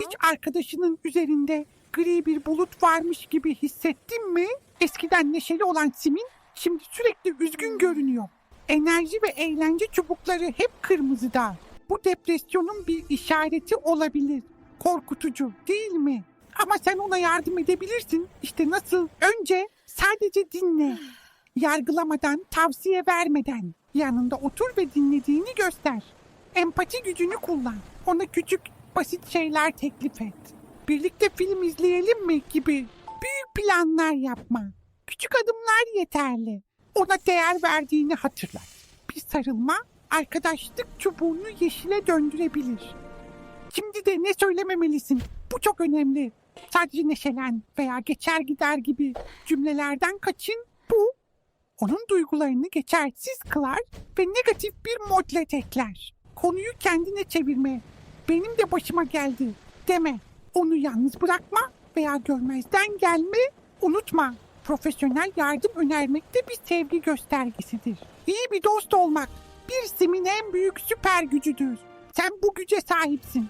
Hiç arkadaşının üzerinde gri bir bulut varmış gibi hissettin mi? Eskiden neşeli olan Simin şimdi sürekli üzgün görünüyor. Enerji ve eğlence çubukları hep kırmızıda. Bu depresyonun bir işareti olabilir. Korkutucu değil mi? Ama sen ona yardım edebilirsin. İşte nasıl? Önce sadece dinle. Yargılamadan, tavsiye vermeden. Yanında otur ve dinlediğini göster. Empati gücünü kullan. Ona küçük, basit şeyler teklif et. Birlikte film izleyelim mi gibi büyük planlar yapma. Küçük adımlar yeterli. Ona değer verdiğini hatırlat. Bir sarılma arkadaşlık çubuğunu yeşile döndürebilir. Şimdi de ne söylememelisin? Bu çok önemli. Sadece neşelen veya geçer gider gibi cümlelerden kaçın. Bu onun duygularını geçersiz kılar ve negatif bir modle tekler. Konuyu kendine çevirme. Benim de başıma geldi deme. Onu yalnız bırakma veya görmezden gelme. Unutma. Profesyonel yardım önermek de bir sevgi göstergesidir. İyi bir dost olmak bir simin en büyük süper gücüdür. Sen bu güce sahipsin.